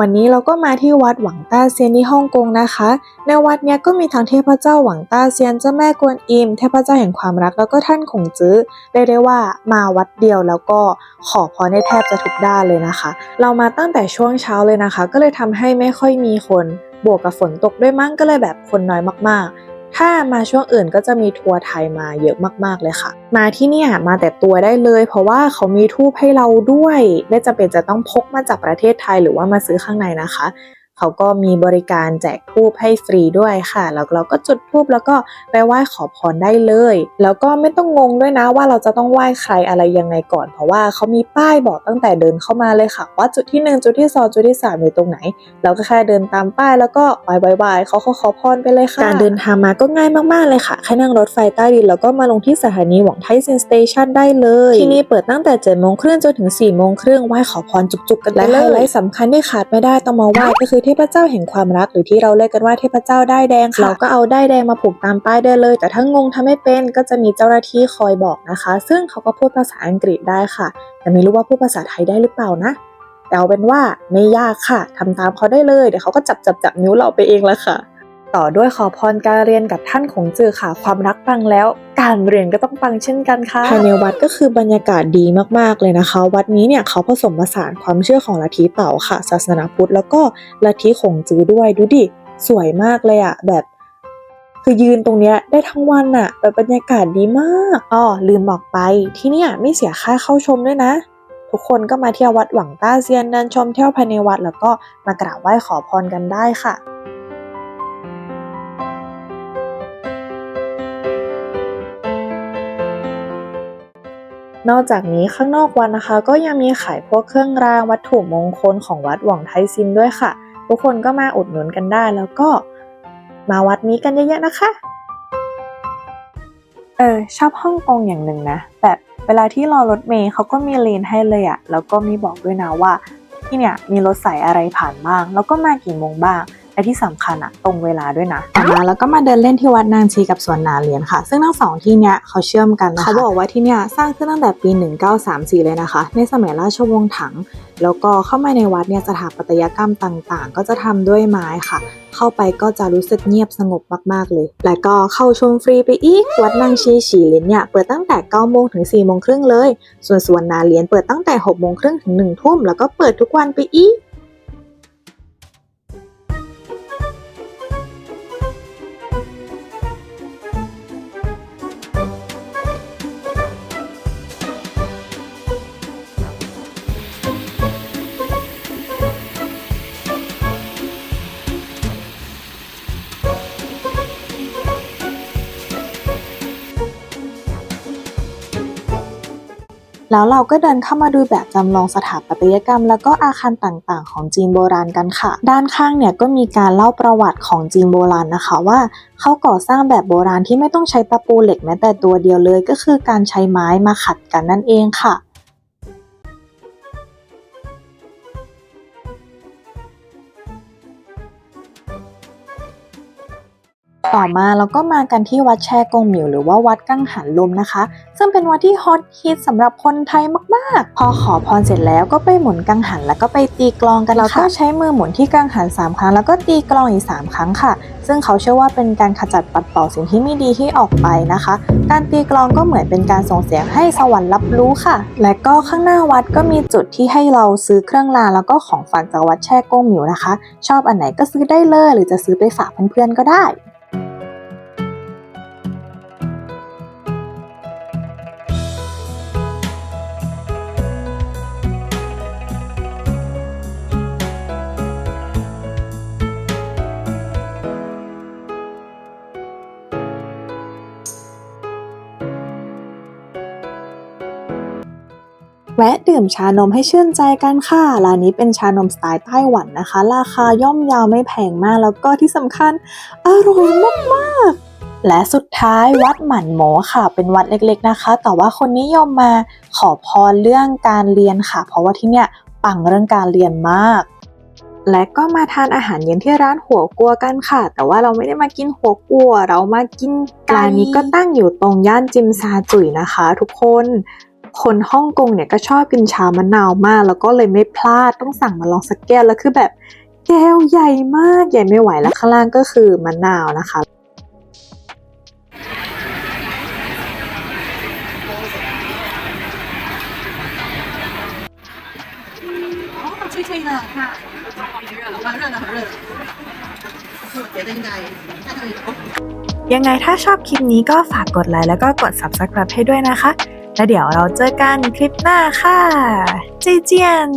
วันนี้เราก็มาที่วัดหวังต้าเซียนที่ฮ่องกงนะคะ ในวัดเนี้ยก็มีทั้งเทพเจ้าหวังต้าเซียนเจ้าแม่กวนอิม เทพเจ้าแห่งความรักแล้วก็ท่านขงจื้อเรียกได้ว่ามาวัดเดียวแล้วก็ขอพรได้แทบจะทุกด้านเลยนะคะ เรามาตั้งแต่ช่วงเช้าเลยนะคะ ก็เลยทำให้ไม่ค่อยมีคน บวกกับฝนตกด้วยมั้งก็เลยแบบคนน้อยมากๆ ถ้ามาช่วงอื่นก็จะมีทัวร์ไทยมาเยอะมากๆเลยค่ะ มาที่เนี่ยมาแต่ตัวได้เลย เพราะว่าเขามีทูบให้เราด้วย ไม่จำเป็นจะต้องพกมาจากประเทศไทยหรือว่ามาซื้อข้างในนะคะ เขาก็มีบริการแจกทูบให้ฟรีด้วยค่ะ แล้วเราก็จุดทูบแล้วก็ไปไหว้ขอพรได้เลย แล้วก็ไม่ต้องงงด้วยนะว่าเราจะต้องไหว้ใครอะไรยังไงก่อน เพราะว่าเขามีป้ายบอกตั้งแต่เดินเข้ามาเลยค่ะ ว่าจุดที่หนึ่งจุดที่สองจุดที่สามอยู่ตรงไหน เราก็แค่เดินตามป้ายแล้วก็ไหว้ไหว้ไหว้เขาขอขอพรไปเลยค่ะ การเดินทางมาก็ง่ายมากๆเลยค่ะแค่นั่งรถไฟใต้ดินแล้วก็มาลงที่สถานีหวังไทซินสเตชันได้เลยที่นี่เปิดตั้งแต่7จ็ดโมงครึ่งจนถึง4ี่โมงครึ่งไหว้ขอพรจุกๆกันไปเลยและไฮไลท์สำคัญที่ขาดไม่ได้ต้องมาไหว้ก็คือเทพเจ้าแห่งความรัก หรือที่เราเรียกกันว่าเทพเจ้าได้แดงค่ะเราก็เอาได้แดงมาผูกตามป้ายได้เลย แต่ถ้างงทำไม่เป็นก็จะมีเจ้าหน้าที่คอยบอกนะคะ ซึ่งเขาก็พูดภาษาอังกฤษได้ค่ะ แต่ไม่รู้ว่าพูดภาษาไทยได้หรือเปล่านะแต่เอาเป็นว่าไม่ยากค่ะทำตามเขาได้เลยเดี๋ยวเขาก็จับจับจับนิ้วเราไปเองละค่ะ ต่อด้วยขอพรการเรียนกับท่านของจือค่ะ ความรักปังแล้ว การเรียนก็ต้องปังเช่นกันค่ะภายในวัดก็คือบรรยากาศดีมากๆเลยนะคะ วัดนี้เนี่ยเขาผสมผสานความเชื่อของลัทธิเต๋าค่ะ ศาสนาพุทธแล้วก็ลัทธิของจือด้วยดูดิสวยมากเลยอะแบบคือยืนตรงเนี้ยได้ทั้งวันอะแบบบรรยากาศดีมากอ้อลืมบอกไปที่เนี่ยไม่เสียค่าเข้าชมด้วยนะ ทุกคนก็มาเที่ยววัดหวังต้าเซียนเดินชมเที่ยวภายในวัดแล้วก็มากราบไหว้ขอพรกันได้ค่ะ นอกจากนี้ข้างนอกวัดนะคะ ก็ยังมีขายพวกเครื่องรางวัตถุมงคลของวัดหวังไทซินด้วยค่ะ ทุกคนก็มาอุดหนุนกันได้แล้วก็มาวัดนี้กันเยอะๆนะคะเออชอบฮ่องกงอย่างหนึ่งนะ แบบเวลาที่รอรถเมล์เขาก็มีเลนให้เลยอะแล้วก็มีบอกด้วยนะว่าที่เนี่ยมีรถสายอะไรผ่านบ้าง แล้วก็มากี่โมงบ้าง และที่สำคัญอะตรงเวลาด้วยนะต่อมาแล้วก็มาเดินเล่นที่วัดนางชีกับสวนนาเหรียญค่ะ ซึ่งทั้งสองที่เนี้ยเขาเชื่อมกันนะคะเขาบอกว่าที่เนี่ยสร้างขึ้นตั้งแต่ปี 1934 เลยนะคะ ในสมัยราชวงศ์ถัง แล้วก็เข้ามาในวัดเนี่ยสถาปัตยกรรมต่างๆ ก็จะทำด้วยไม้ค่ะ เข้าไปก็จะรู้สึกเงียบสงบมากๆเลย และก็เข้าชมฟรีไปอีก วัดนางชีฉีเหรียญเนี่ยเปิดตั้งแต่9โมงถึง4โมงครึ่งเลย ส่วนสวนนาเหรียญเปิดตั้งแต่6โมงครึ่งถึง1ทุ่มแล้วก็เปิดทุกวันไปอีก แล้วเราก็เดินเข้ามาดูแบบจำลองสถาปัตยกรรม แล้วก็อาคารต่างๆ ของจีนโบราณกันค่ะ ด้านข้างเนี่ยก็มีการเล่าประวัติของจีนโบราณนะคะว่าเขาก่อสร้างแบบโบราณที่ไม่ต้องใช้ตะปูเหล็กแม้แต่ตัวเดียวเลย ก็คือการใช้ไม้มาขัดกันนั่นเองค่ะ ต่อมาเราก็มากันที่วัดแชกงหมิวหรือว่าวัดกังหันลมนะคะ ซึ่งเป็นวัดที่ฮอตฮิตสำหรับคนไทยมากๆ พอขอพรเสร็จแล้วก็ไปหมุนกังหันแล้วก็ไปตีกลองกันแล้วก็ใช้มือหมุนที่กังหัน 3 ครั้ง แล้วก็ตีกลองอีก 3 ครั้งค่ะ ซึ่งเขาเชื่อว่าเป็นการขจัดปัดเป่าสิ่งที่ไม่ดีที่ออกไปนะคะ การตีกลองก็เหมือนเป็นการส่งเสียงให้สวรรค์รับรู้ค่ะ และก็ข้างหน้าวัดก็มีจุดที่ให้เราซื้อเครื่องรางแล้วก็ของฝากจากวัดแช่กงหมิวนะคะ ชอบอันไหนก็ซื้อได้เลย หรือจะซื้อไปฝากเพื่อนๆก็ได้ แวะดื่มชานมให้ชื่นใจกันค่ะ ร้านนี้เป็นชานมสไตล์ไต้หวันนะคะ ราคาย่อมเยาวไม่แพงมาก แล้วก็ที่สำคัญอร่อยมากๆและสุดท้ายวัดหมันโหมค่ะ เป็นวัดเล็กๆนะคะ แต่ว่าคนนิยมมาขอพรเรื่องการเรียนค่ะ เพราะว่าที่เนี่ยปังเรื่องการเรียนมาก และก็มาทานอาหารเย็นที่ร้านหัวกัวกันค่ะ แต่ว่าเราไม่ได้มากินหัวกัว เรามากินร้านนี้ก็ตั้งอยู่ตรงย่านจิมซาจุยนะคะ ทุกคน คนฮ่องกงเนี่ยก็ชอบกินชามะนาวมาก แล้วก็เลยไม่พลาดต้องสั่งมาลองสักแก้วแล้วคือแบบแก้วใหญ่มากใหญ่ไม่ไหวแล้วข้างล่างก็คือมะนาวนะคะ 哦，脆脆的，看，很热的，很热的。我觉得应该看这里头。 ยังไงถ้าชอบคลิปนี้ก็ฝากกดไลค์แล้วก็กด subscribe ให้ด้วยนะคะ แล้วเดี๋ยวเราเจอกันคลิปหน้าค่ะ เจเจียน